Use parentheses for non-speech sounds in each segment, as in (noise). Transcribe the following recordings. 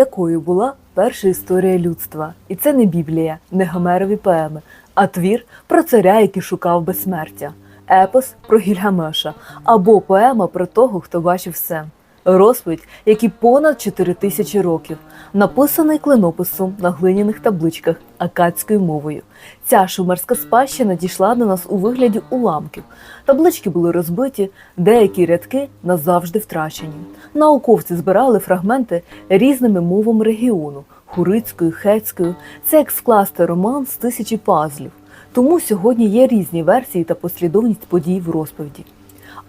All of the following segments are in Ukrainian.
якою була перша історія людства. І це не Біблія, не Гомерові поеми, а твір про царя, який шукав безсмертя, епос про Гільгамеша або поема про того, хто бачив все. Розповідь, який понад 4 тисячі років, написаний клинописом на глиняних табличках акадською мовою. Ця шумерська спадщина дійшла до нас у вигляді уламків. Таблички були розбиті, деякі рядки назавжди втрачені. Науковці збирали фрагменти різними мовами регіону хурицькою, хетською. Це як скласти роман з тисячі пазлів. Тому сьогодні є різні версії та послідовність подій в розповіді.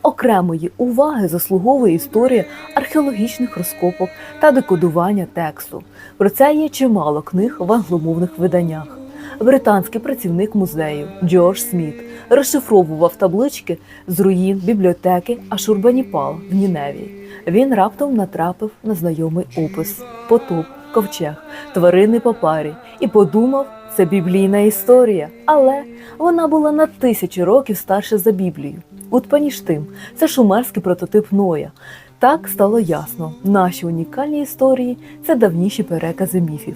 Окремої уваги заслуговує історія археологічних розкопок та декодування тексту. Про це є чимало книг в англомовних виданнях. Британський працівник музею Джордж Сміт розшифровував таблички з руїн бібліотеки Ашурбаніпал в Ніневії. Він раптом натрапив на знайомий опис потоп, ковчег, тварини папарі і подумав, це біблійна історія, але вона була на тисячі років старша за Біблію. Утпаніштим це шумерський прототип Ноя. Так стало ясно, наші унікальні історії це давніші перекази міфів.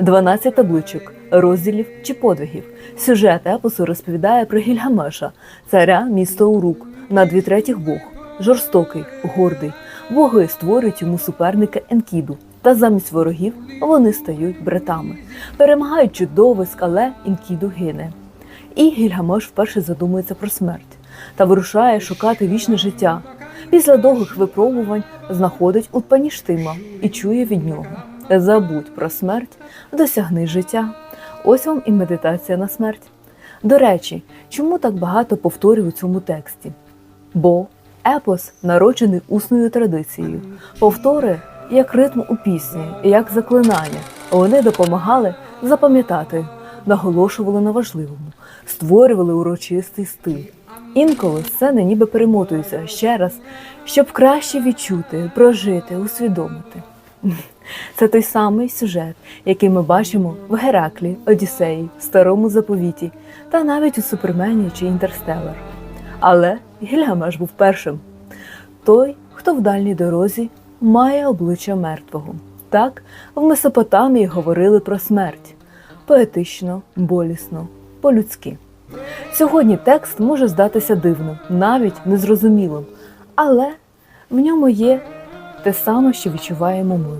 12 табличок, розділів чи подвигів. Сюжет епосу розповідає про Гільгамеша, царя міста Урук, на дві третіх бог, жорстокий, гордий. Боги створюють йому суперника Енкіду, та замість ворогів вони стають братами. Перемагають чудовиськ, але Енкіду гине. І Гільгамеш вперше задумується про смерть та вирушає шукати вічне життя. Після довгих випробувань знаходить Утпаніштима і чує від нього: Забудь про смерть, досягни життя. Ось вам і медитація на смерть. До речі, чому так багато повторів у цьому тексті? Бо епос народжений усною традицією, повтори як ритм у пісні, як заклинання. Вони допомагали запам'ятати, наголошували на важливому, створювали урочистий стиль. Інколи сцени ніби перемотуються ще раз, щоб краще відчути, прожити, усвідомити. (laughs) Це той самий сюжет, який ми бачимо в Гераклі, Одіссеї, Старому Заповіті та навіть у Супермені чи Інтерстеллар. Але Гільгамеш був першим. Той, хто в дальній дорозі має обличчя мертвого. Так в Месопотамії говорили про смерть поетично, болісно, по-людськи. Сьогодні текст може здатися дивним, навіть незрозумілим, але в ньому є те саме, що відчуваємо ми: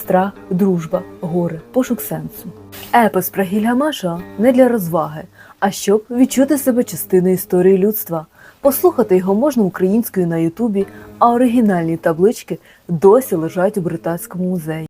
страх, дружба, горе, пошук сенсу. Епос про Гільгамеша не для розваги, а щоб відчути себе частиною історії людства. Послухати його можна українською на Ютубі, а оригінальні таблички досі лежать у британському музеї.